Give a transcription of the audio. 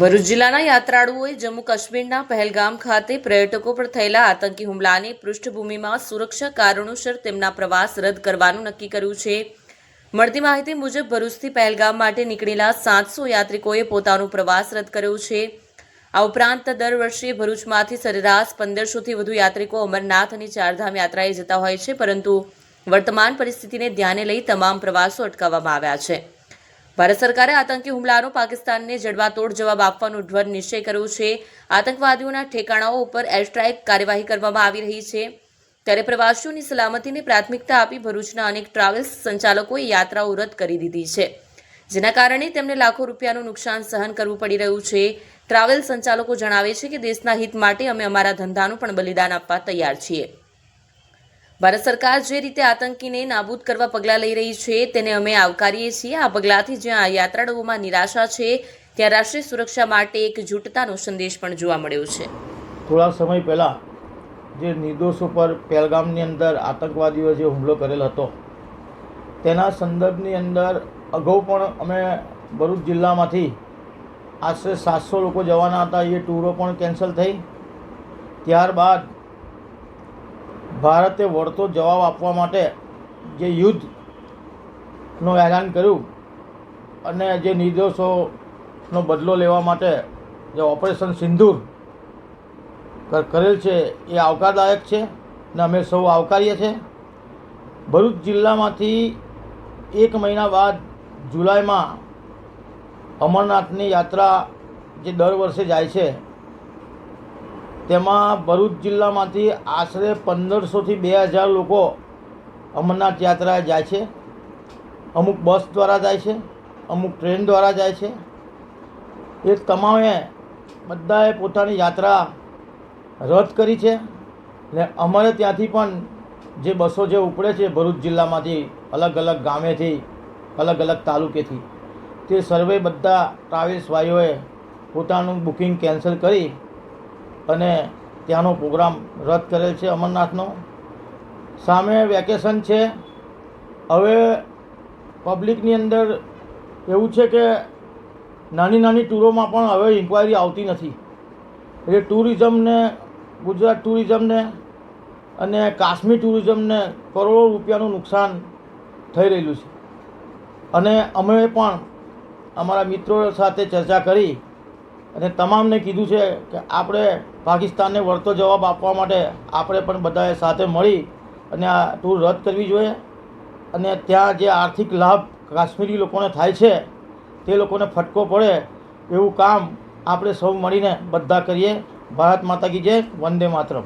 ભરૂચ જિલ્લાના યાત્રાળુઓએ જમ્મુ કાશ્મીરના પહેલગામ ખાતે પર્યટકો પર થયેલા આતંકી હુમલાની પૃષ્ઠભૂમિમાં સુરક્ષા કારણોસર તેમના પ્રવાસ રદ કરવાનું નક્કી કર્યું છે. મળતી માહિતી મુજબ ભરૂચથી પહેલગામ માટે નીકળેલા સાતસો યાત્રિકોએ પોતાનો પ્રવાસ રદ કર્યો છે. આ ઉપરાંત દર વર્ષે ભરૂચમાંથી સરેરાશ પંદરસોથી વધુ યાત્રિકો અમરનાથ અને ચારધામ યાત્રાએ જતા હોય છે, પરંતુ વર્તમાન પરિસ્થિતિને ધ્યાને લઈ તમામ પ્રવાસો અટકાવવામાં આવ્યા છે. ભારત સરકારે આતંકી હુમલાનો પાકિસ્તાનને જડબાતોડ જવાબ આપવાનો દ્રઢ નિશ્ચય કર્યો છે. આતંકવાદીઓના ઠેકાણાઓ ઉપર એર સ્ટ્રાઇક કાર્યવાહી કરવામાં આવી રહી છે. ત્યારે પ્રવાસીઓની સલામતીને પ્રાથમિકતા આપી ભરૂચના અનેક ટ્રાવેલ્સ સંચાલકોએ યાત્રાઓ રદ કરી દીધી છે. જેના કારણે તેમને લાખો રૂપિયાનું નુકસાન સહન કરવું પડી રહ્યું છે. ટ્રાવેલ સંચાલકો જણાવે છે કે દેશના હિત માટે અમે અમારા ધંધાનું પણ બલિદાન આપવા તૈયાર છીએ. ભારત સરકાર જે રીતે આતંકીને નાબૂદ કરવા પગલાં લઈ રહી છે, તેને અમે આવકારીએ છીએ. આ પગલાંથી જ્યાં યાત્રાળુઓમાં નિરાશા છે, ત્યાં રાષ્ટ્રીય સુરક્ષા માટે એક જૂટતાનો સંદેશ પણ જોવા મળ્યો છે. થોડા સમય પહેલાં જે નિર્દોષો પર પહેલગામની અંદર આતંકવાદીઓ જે હુમલો કરેલ હતો, તેના સંદર્ભની અંદર અગાઉ પણ અમે ભરૂચ જિલ્લામાંથી આશરે સાતસો લોકો જવાના હતા. એ ટૂરો પણ કેન્સલ થઈ. ત્યારબાદ ભારતે વળતો જવાબ આપવા માટે જે યુદ્ધનું એલાન કર્યું અને જે નિર્દોષોનો બદલો લેવા માટે જે ઓપરેશન સિંદૂર કરેલ છે એ આવકારદાયક છે ને અમે સૌ આવકારીએ છીએ. ભરૂચ જિલ્લામાંથી એક મહિના બાદ જુલાઈમાં અમરનાથની યાત્રા જે દર વર્ષે જાય છે તેમાં ભરૂચ જિલ્લામાંથી આશરે પંદરસોથી બે હજાર લોકો અમરનાથ યાત્રાએ જાય છે. અમુક બસ દ્વારા જાય છે, અમુક ટ્રેન દ્વારા જાય છે. એ તમામે બધાએ પોતાની યાત્રા રદ કરી છે ને અમારે ત્યાંથી પણ જે બસો જે ઉપડે છે ભરૂચ જિલ્લામાંથી અલગ અલગ ગામેથી, અલગ અલગ તાલુકેથી, તે સર્વે બધા ટ્રાવેલ્સ ભાઈઓએ પોતાનું બુકિંગ કેન્સલ કરી અને ત્યાંનો પ્રોગ્રામ રદ કરેલ છે અમરનાથનો. સામે વેકેશન છે. હવે પબ્લિકની અંદર એવું છે કે નાની નાની ટૂરોમાં પણ હવે ઇન્ક્વાયરી આવતી નથી. એટલે ટુરિઝમને, ગુજરાત ટુરિઝમને અને કાશ્મીર ટુરિઝમને કરોડો રૂપિયાનું નુકસાન થઈ રહેલું છે. અને અમે પણ અમારા મિત્રો સાથે ચર્ચા કરી અને તમામને કીધું છે કે આપણે પાકિસ્તાનને વળતો જવાબ આપવા માટે આપણે પણ બધાએ સાથે મળી અને આ ટૂર રદ કરવી જોઈએ. અને ત્યાં જે આર્થિક લાભ કાશ્મીરી લોકોને થાય છે, તે લોકોને ફટકો પડે એવું કામ આપણે સૌ મળીને બધા કરીએ. ભારત માતા કી જય, વંદે માતરમ.